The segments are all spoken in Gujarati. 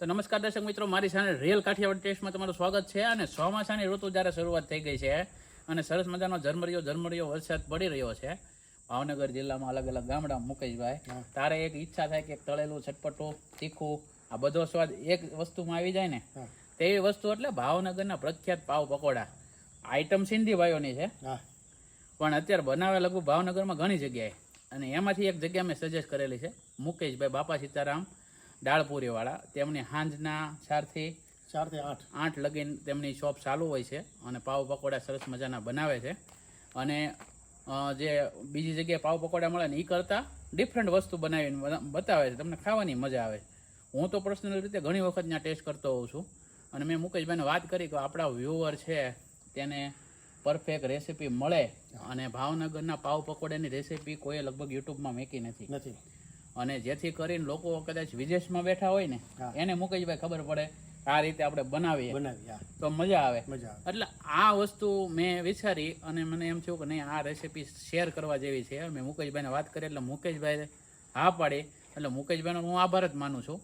તો નમસ્કાર દર્શક મિત્રો મારી સાથે રિયલ કાઠિયાવાડ ટેસ્ટમાં તમારું સ્વાગત છે અને ચોમાસાની ઋતુ જ્યારે શરૂઆત થઈ ગઈ છે અને સરસ મજાનો ઝરમરિયો ઝરમરિયો વરસાદ પડી રહ્યો છે ભાવનગર જિલ્લામાં અલગ અલગ ગામડા મુકેશભાઈ તારે એક ઈચ્છા થાય કે તળેલું ચટપટું તીખું આ બધો સ્વાદ એક વસ્તુમાં આવી જાય ને તેવી વસ્તુ એટલે ભાવનગરના પ્રખ્યાત પાવ પકોડા. આઈટમ સિંધી ભાઈઓની છે. પણ અત્યારે બનાવે લગભગ ભાવનગરમાં ઘણી જગ્યાએ. અને એમાંથી એક જગ્યા મેં સજેસ્ટ કરેલી છે મુકેશભાઈ બાપા સીતારામ ડાળપુરીવાળા તેમની હાંજના ચારથી ચારથી આઠ. આઠ લગીન તેમની શોપ ચાલુ હોય છે અને પાવ પકોડા સરસ મજાના બનાવે છે. અને જે બીજી જગ્યાએ પાવ પકોડા મળે ને એ કરતાં ડિફરન્ટ વસ્તુ બનાવીને બતાવે છે. તમને ખાવાની મજા આવે હું તો પર્સનલ રીતે ઘણી વખત ત્યાં ટેસ્ટ કરતો હોઉં છું. અને મેં મુકેશભાઈને વાત કરી કે આપણા વ્યુઅર છે તેને પરફેક્ટ રેસીપી મળે. અને ભાવનગરના પાવ પકોડાની રેસીપી કોઈ લગભગ યુટ્યુબમાં મેકી નથી. નથી. અને જેથી કરીને લોકો કદાચ વિદેશમાં બેઠા હોય ને એને મુકેશભાઈ ખબર પડે આ રીતે આપણે બનાવીએ. બનાવીએ તો મજા આવે. મજા આવે. એટલે આ વસ્તુ મેં વિચારી અને મને એમ થયું કે નહીં આ રેસીપી શેર કરવા જેવી છે. મેં મુકેશભાઈને વાત કરી એટલે મુકેશભાઈ હા પાડી. એટલે મુકેશભાઈનો હું આભાર જ માનું છું.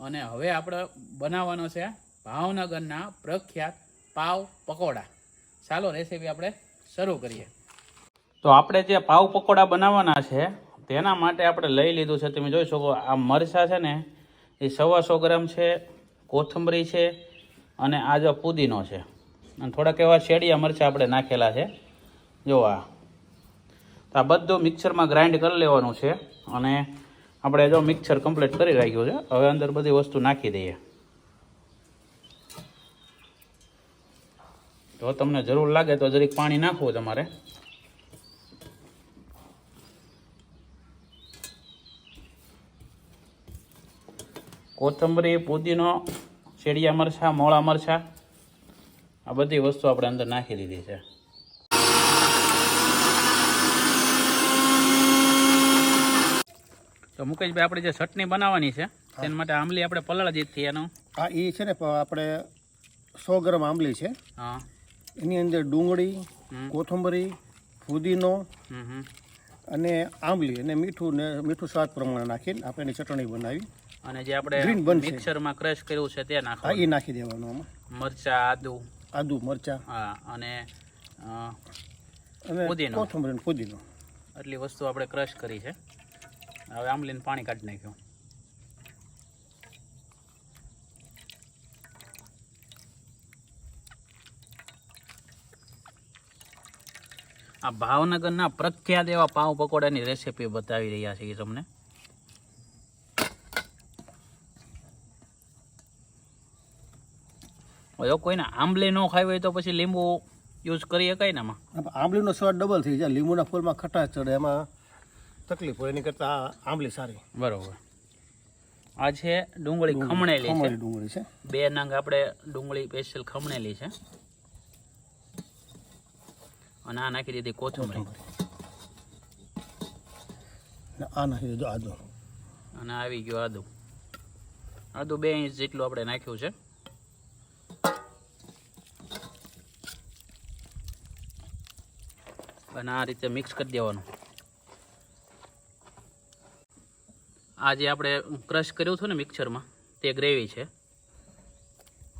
અને હવે આપણે બનાવવાનો છે ભાવનગરના પ્રખ્યાત પાવ પકોડા. ચાલો રેસીપી આપણે શરૂ કરીએ. તો આપણે જે પાવ પકોડા બનાવવાના છે તેના માટે આપણે લઈ લીધું છે. તમે જોઈ શકો, આ મરચાં છે ને, એ સવાસો ગ્રામ છે, કોથમરી છે અને આ જો પુદીનો છે. અને થોડાક એવા શેડિયા મરચાં આપણે નાખેલા છે. જો આ. તો આ બધું મિક્સરમાં ગ્રાઇન્ડ કરી લેવાનું છે અને આપણે જો મિક્સર કમ્પ્લીટ કરી રાખ્યું છે. હવે અંદર બધી વસ્તુ નાખી દઈએ. જો તમને જરૂર લાગે તો જરીક પાણી નાખવું તમારે. કોથમરી પુદીનો શેડિયા મરચાં મોળા મરચાં આ બધી વસ્તુ આપણે અંદર નાખી દીધી છે. તો મુકેશભાઈ આપણે જે ચટણી બનાવવાની છે તેના માટે આંબલી આપણે પલાળી દીધી એનો હા એ છે ને આપણે સો ગ્રામ આંબલી છે. હા. એની અંદર ડુંગળી. કોથમરી ફુદીનો અને આંબલી અને મીઠું ને મીઠું સ્વાદ પ્રમાણે નાખીને આપણે એની ચટણી બનાવી. અને જે આપણે મિક્સરમાં ક્રશ કર્યું છે તે હા નાખવાનું એ નાખી દેવાનું આમાં. મરચા આદુ. આદુ મરચાં. હા અને પુદીનો. કોથમરી અને ફુદીનો આટલી વસ્તુ આપણે ક્રશ કરી છે. હવે આમલીને પાણી કાઢી નાખ્યું. આ ભાવનગરના પ્રખ્યાત એવા પાઉં પકોડાની રેસીપી બતાવી રહ્યા છીએ તમને. જો કોઈને આંબલી ન ખાવી હોય તો પછી લીંબુ યુઝ કરી શકાય ને આમાં? આંબલીનો સ્વાદ ડબલ થઈ જાય. લીંબુના ફૂલમાં ખટાશ ચડે એમાં તકલીફ હોય એની કરતાં આંબલી સારી. બરોબર. આ છે ડુંગળી ખમણેલી છે. ડુંગળી છે. બે નંગ આપણે ડુંગળી સ્પેશિયલ ખમણેલી છે. અને આ નાખી દીધી કોથમરી. આ નાખી દીધું આદુ. અને આવી ગયું આદુ. આદુ બે ઇંચ જેટલું આપણે નાખ્યું છે. અને આ રીતે મિક્સ કરી દેવાનું. આ જે આપણે ક્રશ કર્યું હતું ને મિક્સરમાં તે ગ્રેવી છે.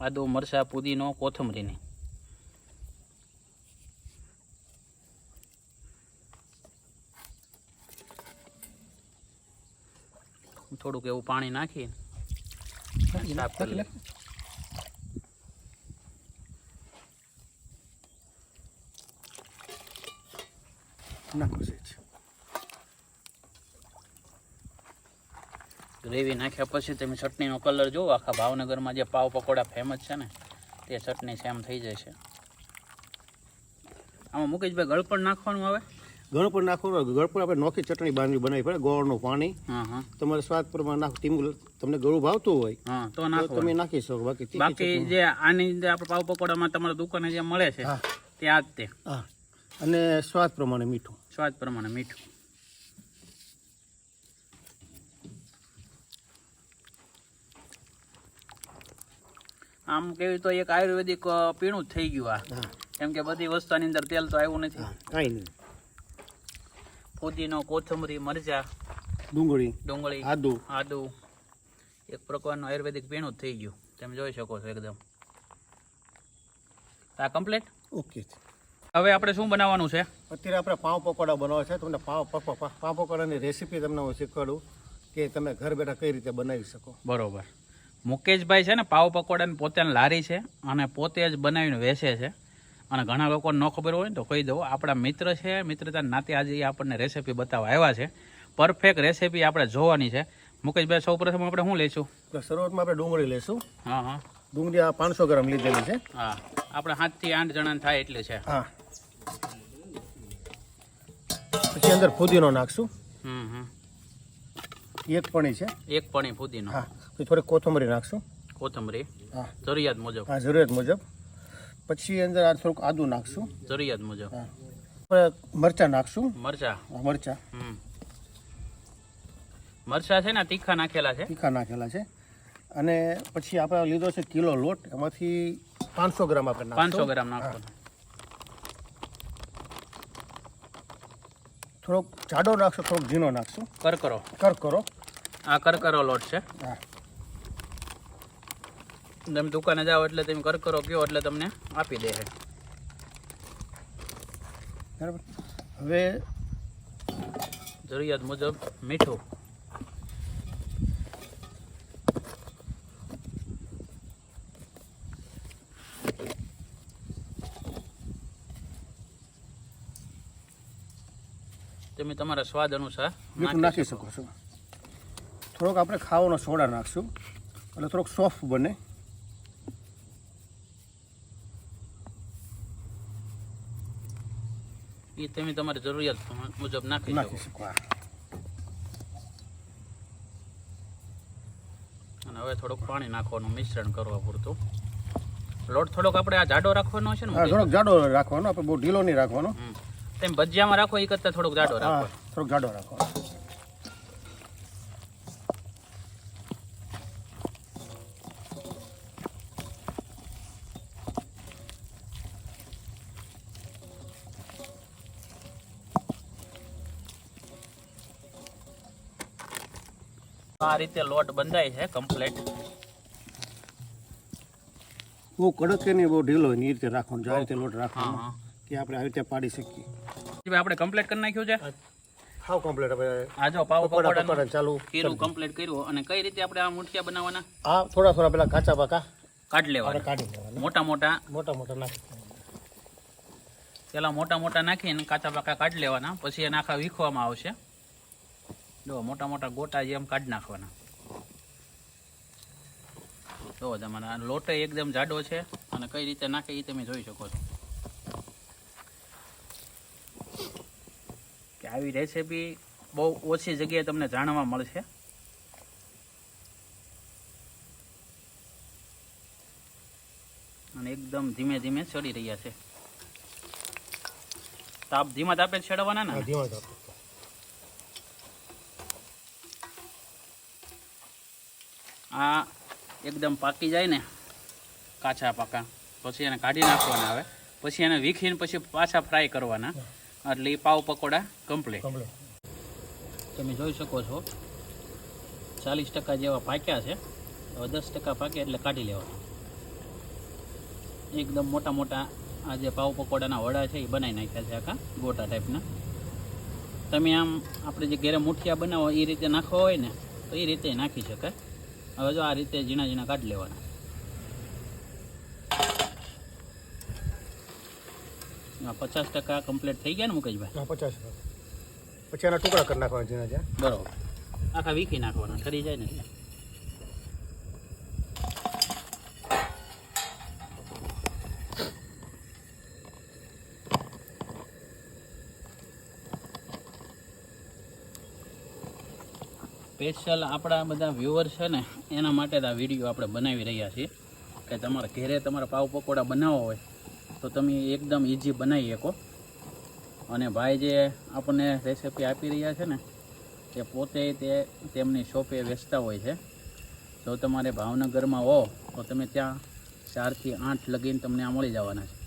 આદુ મરચાં પુદીનો કોથમરીની. થોડુંક એવું પાણી નાખી સાફ કરી લે નાખો છે. ગ્રેવી નાખ્યા પછી તમે ચટણીનો કલર જુઓ આખા ભાવનગરમાં જે પાવ પકોડા ફેમસ છે ને તે ચટણી સેમ થઈ જાય છે. આમાં મુકેશભાઈ ગળપણ નાખવાનું આવે? ગળપણ નાખવાનું ગળપણ આપણે નોખી ચટણી બાંધવી બનાવી પડે ગોળનું પાણી. હા હા. તમારે સ્વાદ પ્રમાણે નાખો. ટીમ તમને ગળું ભાવતું હોય હા તો તો તમે નાખી શકો. બાકી બાકી જે આની જે આપણે પાવ પકોડામાં તમારા દુકાને જે મળે છે તે આ જ તે. હા. અને સ્વાદ પ્રમાણે મીઠું. સ્વાદ પ્રમાણે મીઠું. આમ કેવી તો એક આયુર્વેદિક પીણું જ થઈ ગયું આ. કેમ કે બધી વસ્તુની અંદર તેલ તો આવ્યું નથી. કાંઈ નહીં. ફુદીનો કોથમરી મરચા ડુંગળી ડુંગળી આદુ. આદુ. એક પ્રકારનું આયુર્વેદિક પીણું જ થઈ ગયું. તમે જોઈ શકો છો એકદમ. આ કમ્પ્લીટ ઓકે. હવે આપણે શું બનાવવાનું છે? અત્યારે આપણે પાવ પકોડા બનાવવા છે. તમને પાવ પાવ પકોડાની રેસીપી તમને હું શીખવાડું કે તમે ઘર બેઠા કઈ રીતે બનાવી શકો. બરોબર. મુકેશભાઈ છે ને પાવ પકોડાની પોતાની લારી છે અને પોતે જ બનાવીને વેચે છે. અને ઘણા લોકોને ન ખબર હોય ને તો કહી દઉં. આપણા મિત્ર છે મિત્રતા નાતે આજે આપણને રેસીપી બતાવવા આવ્યા છે. પરફેક્ટ રેસીપી આપણે જોવાની છે. મુકેશભાઈ સૌ પ્રથમ આપણે શું લઈશું તો શરૂઆતમાં આપણે ડુંગળી લઈશું હા હા. ડુંગળી આ પાંચસો ગ્રામ લીધેલી છે. હા. આપણે સાતથી આઠ જણા થાય એટલે છે. હા. પછી અંદર ફુદીનો નાખશું. એક પણી છે. એક પણી ફુદીનો. હા પછી થોડી કોથમરી નાખશું. કોથમરી. હા. જરૂરિયાત મુજબ. હા જરૂરિયાત મુજબ. પછી અંદર આ થોડુંક આદું નાખશું. જરૂરિયાત મુજબ. હા. મરચાં નાખશું. મરચા. મરચા. મરચા છે ને તીખા નાખેલા છે. તીખા નાખેલા છે. અને પછી આપણે લીધો છે કિલો લોટ. એમાંથી પાંચસો ગ્રામ આપણે પાંચસો ગ્રામ નાખવાનો. થોડોક જાડો નાખશો થોડોક ઝીણો નાખશું. કરકરો. કર કરો આ કરકરો લોટ છે. હા. તમે દુકાને જાઓ એટલે તમે કરકરો કયો એટલે તમને આપી દે બરાબર. હવે જરૂરિયાત મુજબ મીઠું. તમે તમારા સ્વાદ અનુસાર મીઠું નાખી શકો. છો. થોડોક આપણે ખાવાનો સોડા નાખશું. એટલે થોડોક સોફ્ટ બને. એ તમે તમારી જરૂરિયાત મુજબ નાખી નાખી શકો અને હવે થોડુંક પાણી નાખવાનું મિશ્રણ કરવા પૂરતું. લોટ થોડોક આપણે આ જાડો રાખવાનો છે ને થોડોક જાડો રાખવાનો આપણે બહુ ઢીલો નહીં રાખવાનો. તેમ ભજીયામાં રાખો એ કરતા થોડોક જાડો રાખો. થોડોક જાડો રાખો. આ રીતે લોટ બંધાય છે કમ્પ્લીટ બહુ કડક કે નહીં બહુ ઢીલો હોય એ રીતે રાખવાનો જાય આ રીતે લોટ રાખવાનો કે આપણે આવી રીતે પાડી શકીએ. આપણે કમ્પ્લીટ કરી નાખ્યું છે? હાવ કમ્પ્લીટ હવે. આ જો પાવ પકોડા ચાલુ. ખીરું કમ્પ્લીટ કર્યું. અને કઈ રીતે આપણે આ મુઠિયા બનાવવાના? આ થોડા થોડા પેલા કાચા પાકા. કાઢ લેવાના. કાઢી લેવાના. મોટા મોટા. મોટા મોટા નાખી પેલા મોટા મોટા નાખીને કાચા પાકા કાઢી લેવાના. પછી એને આખા વીખવામાં આવશે. જો મોટા મોટા ગોટા જેમ કાઢી નાખવાના. જો તમારા લોટ એકદમ જાડો છે. અને કઈ રીતે નાખે એ તમે જોઈ શકો છો. આવી રેસીપી બહુ ઓછી જગ્યાએ તમને જાણવા મળશે. અને એકદમ ધીમે ધીમે ચડી રહ્યા છે. તાપ ધીમા તાપે ચડવાના છેડવાના ને ધીમા તાપે. આ એકદમ પાકી જાય ને કાચા પાકા. પછી એને કાઢી નાખવાના આવે પછી એને વીખીને પછી પાછા ફ્રાય કરવાના. એટલે એ પાવ પકોડા કમ્પ્લીટ તમે જોઈ શકો છો ચાલીસ ટકા જેવા પાક્યા છે. હવે દસ ટકા પાક્યા એટલે કાઢી લેવાના. એકદમ મોટા મોટા આ જે પાવ પકોડાના વડા છે એ બનાવી નાખ્યા છે આખા ગોટા ટાઈપના તમે આમ આપણે જે ઘેરે મુઠિયા બનાવો એ રીતે નાખવા હોય ને તો એ રીતે નાખી શકાય. હવે જો આ રીતે ઝીણા ઝીણા કાઢી લેવાના. પચાસ ટકા કમ્પ્લીટ થઈ ગયા ને મુકેશભાઈ? હા પચાસ પછી એના ટુકડા કરી નાખવાના ઝીણા ઝીણા બરાબર. આખા વીખી નાખવાના ઠરી જાય ને એટલે. સ્પેશિયલ આપણા બધા વ્યુઅર છે ને એના માટે આ વીડિયો આપણે બનાવી રહ્યા છીએ. કે તમારે ઘરે તમારા પાવ પકોડા બનાવવા હોય તો તમે એકદમ ઇઝી બનાવી શકો. અને ભાઈ જે આપણને રેસીપી આપી રહ્યા છે ને તે પોતે તે તેમની શોપે વેચતા હોય છે. જો તમારે ભાવનગરમાં હો, તો તમે ત્યાં ચારથી આઠ લગીને તમને આ મળી જવાના છે.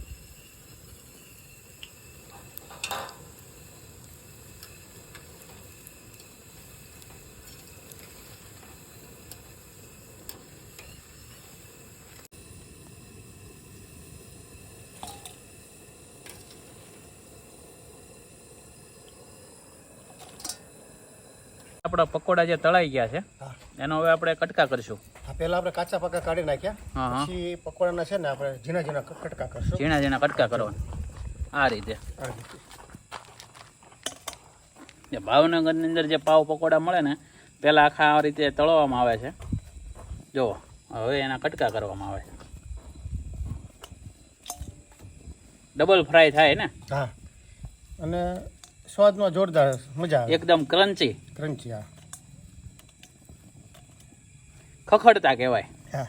આપણા પકોડા જે તળાઈ ગયા છે એનો હવે આપણે કટકા કરશું. પહેલા આપણે કાચા પાકા કાઢી નાખ્યા. પછી પકોડાના છે ને આપણે ઝીણા ઝીણા કટકા કરશું. ઝીણા ઝીણા કટકા કરવાના. આ રીતે. આ રીતે. જે ભાવનગરની અંદર જે પાવ પકોડા મળે ને પહેલાં આખા આ રીતે તળવામાં આવે છે. જુઓ હવે એના કટકા કરવામાં આવે છે. ડબલ ફ્રાય થાય ને? હા. અને સ્વાદમાં જોરદાર મજા આવે. એકદમ ક્રન્ચી. ક્રન્ચી હા. ખખડતા કહેવાય. હા.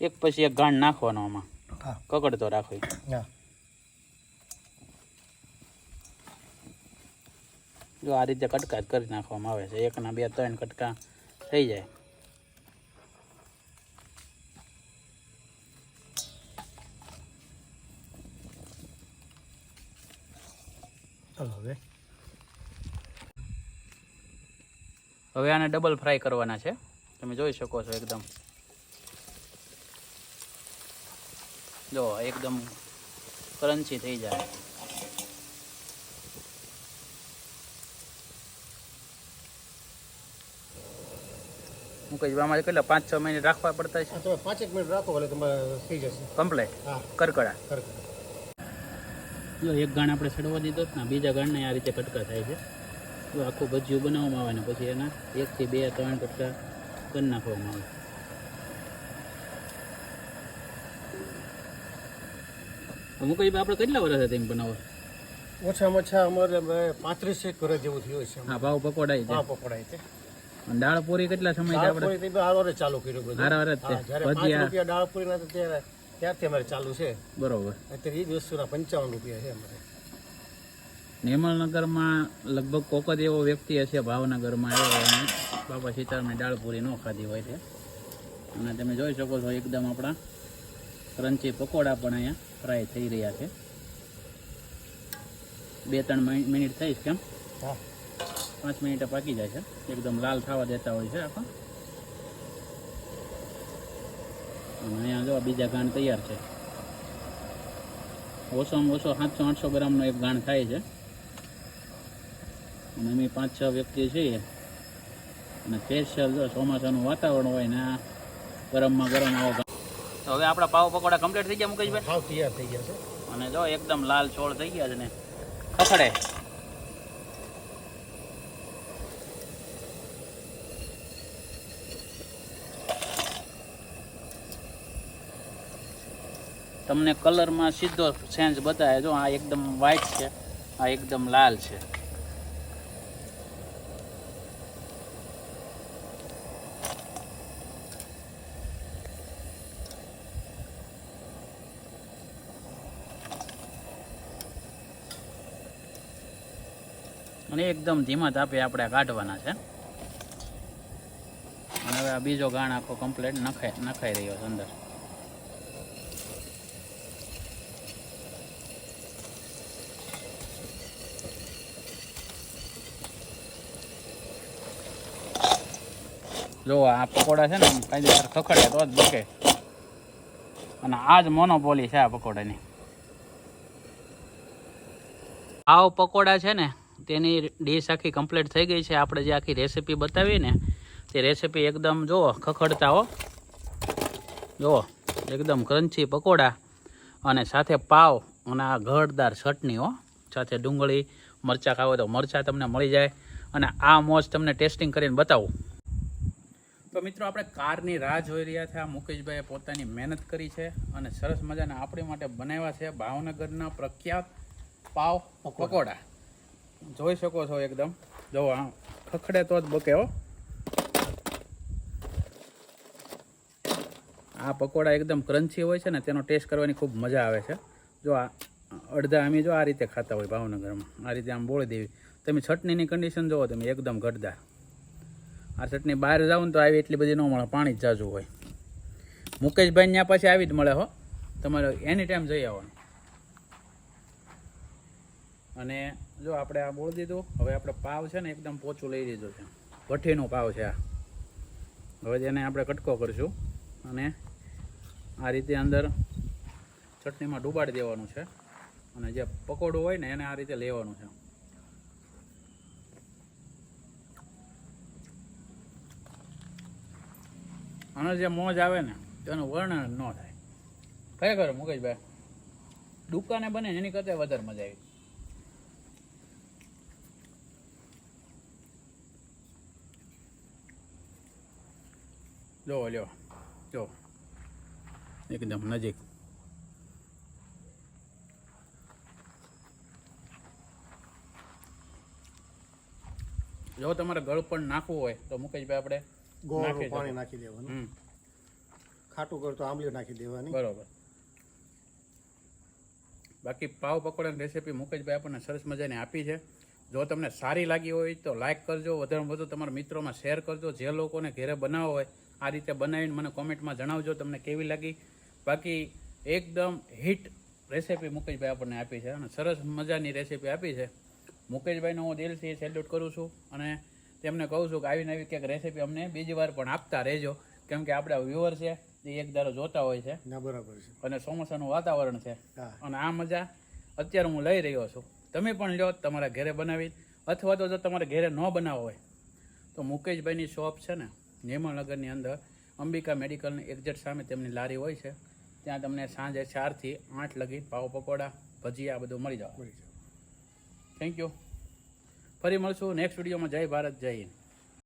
એક પછી એક ગાંઠ નાખવાનો આમાં. કકડતો રાખો જો આ રીતે કટકા જ કરી નાખવામાં આવે છે. એકના બે ત્રણ કટકા થઈ જાય. હવે. હવે આને ડબલ ફ્રાય કરવાના છે. તમે જોઈ શકો છો એકદમ. જો એકદમ ક્રન્ચી થઈ જાય. મુકેશભાઈ કેટલા પાંચ છ મિનિટ રાખવા પડતા છે? તમે પાંચ એક મિનિટ રાખો એટલે તમારે થઈ જશે. કમ્પ્લેટ કરકડા? જો એક ગાણ આપણે સડવા દીધો ને બીજા ગાણને આ રીતે કટકા થાય છે. જો આખું ભજીયું બનાવવામાં આવે ને પછી એના એકથી બે ત્રણ કટકા કરી નાખવામાં આવે. અમુક આપણે કેટલા વર્ષ હતા એમ બનાવો? ઓછામાં ઓછા અમારે પાંત્રીસ એક વર્ષ જેવું થયું છે હા ભાવ પકોડાય છે. હા પકોડાય છે. દાળ પૂરી કેટલા સમય આપણે હારો ચાલુ કર્યું બધું. હારા હારા જ છે હા, જ્યારે પાંચ ભજીયા રૂપિયા દાળપુરી ના ત્યારે ત્યારથી અમારે ચાલુ છે. બરોબર. અત્યારે એ જ વસ્તુના પંચાવન રૂપિયા છે અમારે. નિર્મલનગરમાં લગભગ કોક જ એવો વ્યક્તિ હશે ભાવનગરમાં એવો બાપા સીતારામની દાળ પૂરી ન ખાધી હોય છે. અને તમે જોઈ શકો છો એકદમ આપણા ક્રંચી પકોડા પણ અહીંયા ફ્રાય થઈ રહ્યા છે. બે ત્રણ મિનિટ થઈશ કેમ? હા. પાંચ મિનિટે પાકી જાય છે. એકદમ લાલ થવા દેતા હોય છે આખા. અને અહીંયા જો બીજા ગાણ તૈયાર છે. ઓછામાં ઓછો સાતસો આઠસો ગ્રામનો એક ગાણ થાય છે. અને અમે પાંચ છ વ્યક્તિ છીએ. અને સ્પેશિયલ જો ચોમાસાનું વાતાવરણ હોય ને ગરમમાં ગરમ આવો તો હવે આપણા પાવ પકોડા કમ્પ્લીટ થઈ ગયા મુકેશભાઈ? તૈયાર થઈ ગયા છે. અને જો એકદમ લાલ છોડ થઈ ગયા છે ને. ખખડે તમને કલરમાં સીધો ચેન્જ બતાવે જો આ એકદમ વ્હાઈટ છે, આ એકદમ લાલ છે. અને એકદમ ધીમા તાપે આપણે કાઢવાના છે. અને હવે આ બીજો ગાણ આખો કમ્પ્લેટ નખાઈ નખાઈ રહ્યો છે અંદર. જો આ પકોડા છે ને આમ દિવસ ખખડે તો જ બકે. અને આ જ મોનોપોલી છે આ પકોડાની. આવ પકોડા છે ને, તેની ડીશ આખી કમ્પ્લીટ થઈ ગઈ છે. આપણે જે આખી રેસીપી બતાવી ને, તે રેસીપી એકદમ જુઓ ખખડતા હો. જુઓ એકદમ ક્રંચી પકોડા અને સાથે પાવ અને આ ઘરદાર ચટણી હો. સાથે ડુંગળી, મરચાં ખાવો તો મરચાં તમને મળી જાય. અને આ મોજ તમને ટેસ્ટિંગ કરીને બતાવું. તો મિત્રો, આપણે કારની રાહ જોઈ રહ્યા છે. આ મુકેશભાઈએ પોતાની મહેનત કરી છે અને સરસ મજાના આપણી માટે બનાવ્યા છે ભાવનગરના પ્રખ્યાત પાવ પકોડા. જોઈ શકો છો એકદમ. જો, આ ખખડે તો જ બકે હો. આ પકોડા એકદમ ક્રન્ચી હોય છે ને, તેનો ટેસ્ટ કરવાની ખૂબ મજા આવે છે. જો, આ અડધા અમે જો આ રીતે ખાતા હોય ભાવનગરમાં. આ રીતે આમ બોળી દેવી. તમે ચટણીની કન્ડિશન જુઓ, તમે એકદમ ઘટદાર આ ચટણી બહાર જાવ ને તો આવી એટલી બધી ન મળે, પાણી જ જાજુ હોય. મુકેશભાઈ ત્યાં પછી આવી જ મળે હો. તમારે એની ટાઈમ જઈ આવવાનું. અને જો આપણે આ બોળી દીધું, હવે આપણે પાવ છે ને એકદમ પોચું લઈ લીધું છે. ભઠ્ઠીનો પાવ છે આ. હવે તેને આપણે કટકો કરીશું અને આ રીતે અંદર ચટણીમાં ડૂબાડી દેવાનું છે. અને જે પકોડું હોય ને એને આ રીતે લેવાનું છે. આનો જે મોજ આવે ને, તેનું વર્ણન ન થાય. ખરેખર મુકેશભાઈ. દુકાને બને, એની કરતાં વધારે મજા આવી. જો, લ્યો, જો. એકદમ નજીક. જો તમારે ગળપણ નાખવું હોય, તો મુકેશભાઈ આપણે ગોળનું પાણી નાખી દેવાનું. ખાટું કરતો આંબલી નાખી દેવાની. બરોબર. બાકી પાવ પકોડાની રેસીપી મુકેશભાઈ આપણને સરસ મજાની આપી છે. જો તમને સારી લાગી હોય તો લાઇક કરજો. વધારે વધુ તમારા મિત્રોમાં શેર કરજો. જે લોકોને ઘરે બનાવો હોય આ રીતે બનાવીને મને કોમેન્ટમાં જણાવજો તમને કેવી લાગી. બાકી એકદમ હિટ રેસીપી મુકેશભાઈ આપણને આપી છે. અને સરસ મજાની રેસીપી આપી છે. મુકેશભાઈનો હું દિલથી સેલ્યુટ કરું છું. અને તેમને કહું છું કે આવી નવી ક્યાંક રેસીપી અમને બીજી વાર પણ આપતા રહેજો. કેમ કે આપણા વ્યુઅર છે એ એક દારો જોતા હોય છે. ના બરાબર છે. અને ચોમાસાનું વાતાવરણ છે. અને આ મજા અત્યારે હું લઈ રહ્યો છું. તમે પણ લો તમારા ઘરે બનાવી. અથવા તો જો તમારે ઘરે ન બનાવો હોય તો મુકેશભાઈની શોપ છે ને નિર્મળનગરની અંદર અંબિકા મેડિકલની એક્ઝેટ સામે તેમની લારી હોય છે. ત્યાં તમને સાંજે ચારથી આઠ લગી પાવ પકોડા ભજીયા બધું મળી જાવ. થેન્ક યુ ફરી મળશું. નેક્સ્ટ વિડીયોમાં જય ભારત જય હિન્દ.